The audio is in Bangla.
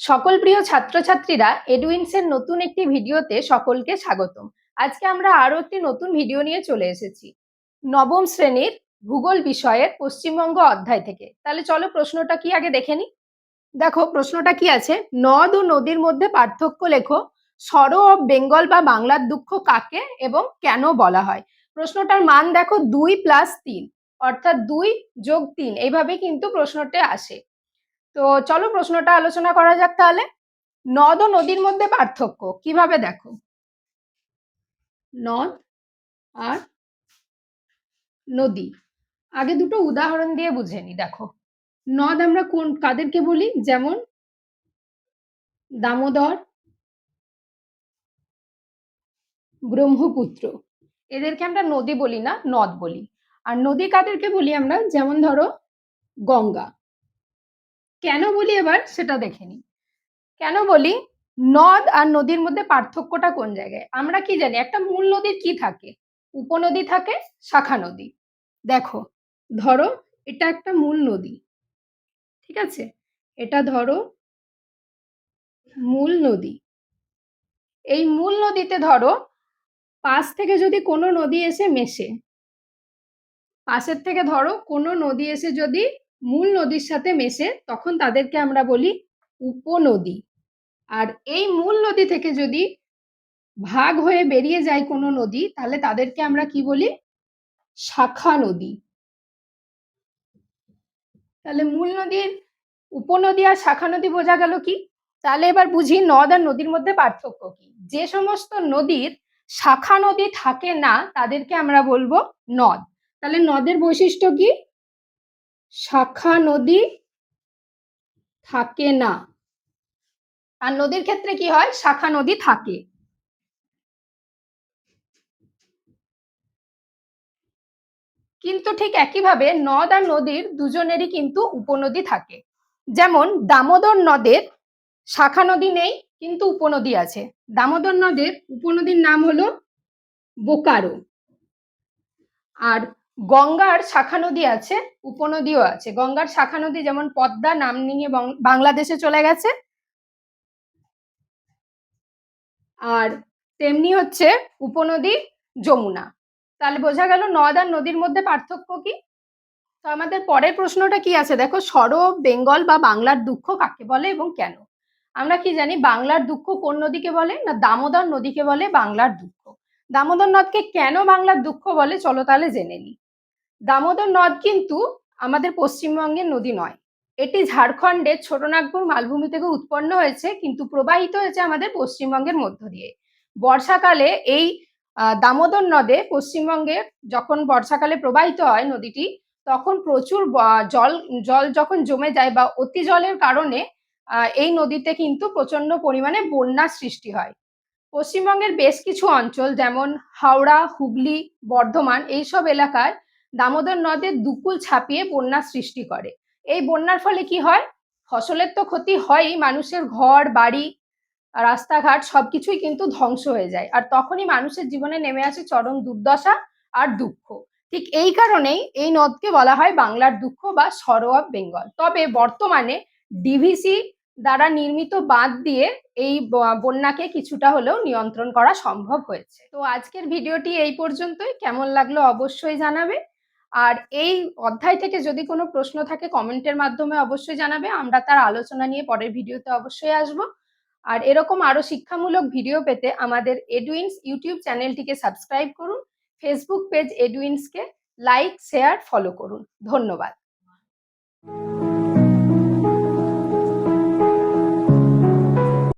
সকল প্রিয় ছাত্রছাত্রীরা এডুইন্সের নতুন একটি ভিডিওতে সকলকে স্বাগতম। আজকে আমরা আরও একটি নতুন ভিডিও নিয়ে চলে এসেছি। নবম শ্রেণির ভূগোল বিষয়ের পশ্চিমবঙ্গ অধ্যায় থেকে। তাহলে চলো প্রশ্নটা কি আগে দেখে নি দেখো, প্রশ্নটা কি আছে? নদ ও নদীর মধ্যে পার্থক্য লেখো, সর অফ বেঙ্গল বা বাংলার দুঃখ কাকে এবং কেন বলা হয়? প্রশ্নটার মান দেখো দুই প্লাস তিন, অর্থাৎ দুই যোগ তিন। এইভাবে কিন্তু প্রশ্নটা আসে। তো চলো প্রশ্নটা আলোচনা করা যাক তাহলে। নদ ও নদীর মধ্যে পার্থক্য, কীভাবে দেখো? নদ আর নদী। আগে দুটো উদাহরণ দিয়ে বুঝে নি, দেখো। নদ আমরা কোন, কাদেরকে বলি? যেমন দামোদর, ব্রহ্মপুত্র। এদেরকে আমরা নদী বলি না, নদ বলি। আর নদী কাদেরকে বলি আমরা? যেমন ধরো গঙ্গা। কেন বলি এবার? সেটা দেখে নিই। কেন বলি? নদ আর নদীর মধ্যে পার্থক্যটা কোন জায়গায়? আমরা কি জানি? একটা মূল নদীর কি থাকে? উপনদী থাকে, শাখা নদী। দেখো, ধরো এটা একটা মূল নদী, ঠিক আছে? এটা ধরো মূল নদী। এই মূল নদীতে ধরো পাশ থেকে যদি কোনো নদী এসে মেশে, পাশের থেকে ধরো কোনো নদী এসে যদি মূল নদীর সাথে মেশে তখন তাদেরকে আমরা বলি উপনদী। আর এই মূল নদী থেকে যদি ভাগ হয়ে বেরিয়ে যায় কোনো নদী, তাহলে তাদেরকে আমরা কি বলি? শাখা নদী। তাহলে মূল নদীর উপনদী আর শাখা নদী বোঝা গেল কি? তাহলে এবার বুঝি নদ আর নদীর মধ্যে পার্থক্য কি? যে সমস্ত নদীর শাখা নদী থাকে না, তাদেরকে আমরা বলব নদ। তাহলে নদের বৈশিষ্ট্য কি? শাখা নদী থাকে না। আর নদীর ক্ষেত্রে কি হয়? শাখা নদী থাকে। কিন্তু ঠিক একইভাবে নদ আর নদীর দুজনেরই কিন্তু উপনদী থাকে। যেমন দামোদর নদের শাখা নদী নেই, কিন্তু উপনদী আছে। দামোদর নদের উপনদীর নাম হলো বোকারো। আর গঙ্গার শাখা নদী আছে, উপনদীও আছে। গঙ্গার শাখা নদী যেমন পদ্মা নাম নিয়ে বাংলাদেশে চলে গেছে। আর তেমনি হচ্ছে উপনদী যমুনা। তাহলে বোঝা গেল নদ আর নদীর মধ্যে পার্থক্য কি? তো আমাদের পরের প্রশ্নটা কি আছে? দেখো, সরব, বেঙ্গল বা বাংলার দুঃখ কাকে বলে এবং কেন? আমরা কি জানি, বাংলার দুঃখ কোন নদীকে বলে না দামোদর নদীকে বলে বাংলার দুঃখ? দামোদর নদকে কেন বাংলার দুঃখ বলে? চলো তাহলে জেনে নিই। দামোদর নদ কিন্তু আমাদের পশ্চিমবঙ্গের নদী নয়। এটি ঝাড়খণ্ডের ছোটনাগপুর মালভূমি থেকে উৎপন্ন হয়েছে, কিন্তু প্রবাহিত হয়েছে আমাদের পশ্চিমবঙ্গের মধ্য দিয়ে। বর্ষাকালে এই দামোদর নদে পশ্চিমবঙ্গে যখন বর্ষাকালে প্রবাহিত হয় নদীটি, তখন প্রচুর জল জল যখন জমে যায় বা অতি জলের কারণে এই নদীতে কিন্তু প্রচণ্ড পরিমাণে বন্যার সৃষ্টি হয়। পশ্চিমবঙ্গের বেশ কিছু অঞ্চল যেমন হাওড়া, হুগলি, বর্ধমান, এইসব এলাকায় দামোদর নদের দুকুল ছাপিয়ে বন্যার সৃষ্টি করে। এই বন্যার ফলে কি হয়? ফসলের তো ক্ষতি হয়ই, মানুষের ঘর, বাড়ি, রাস্তাঘাট সবকিছুই কিন্তু ধ্বংস হয়ে যায়। আর তখনই মানুষের জীবনে নেমে আসে চরম দুর্দশা আর দুঃখ। ঠিক এই কারণেই এই নদকে বলা হয় বাংলার দুঃখ বা সরো অফ বেঙ্গল। তবে বর্তমানে ডিভিসি দ্বারা নির্মিত বাঁধ দিয়ে এই বন্যাকে কিছুটা হলেও নিয়ন্ত্রণ করা সম্ভব হয়েছে। তো আজকের ভিডিওটি এই পর্যন্তই। কেমন লাগল অবশ্যই জানাবে। আর এই অধ্যায় থেকে যদি কোনো প্রশ্ন থাকে কমেন্টের মাধ্যমে অবশ্যই জানাবে, আমরা তার আলোচনা নিয়ে পরের ভিডিওতে অবশ্যই আসব। আর এরকম আরও শিক্ষামূলক ভিডিও পেতে আমাদের এডুইন্স ইউটিউব চ্যানেলটিকে সাবস্ক্রাইব করুন ফেসবুক পেজ এডুইন্সকে লাইক শেয়ার ফলো করুন। ধন্যবাদ।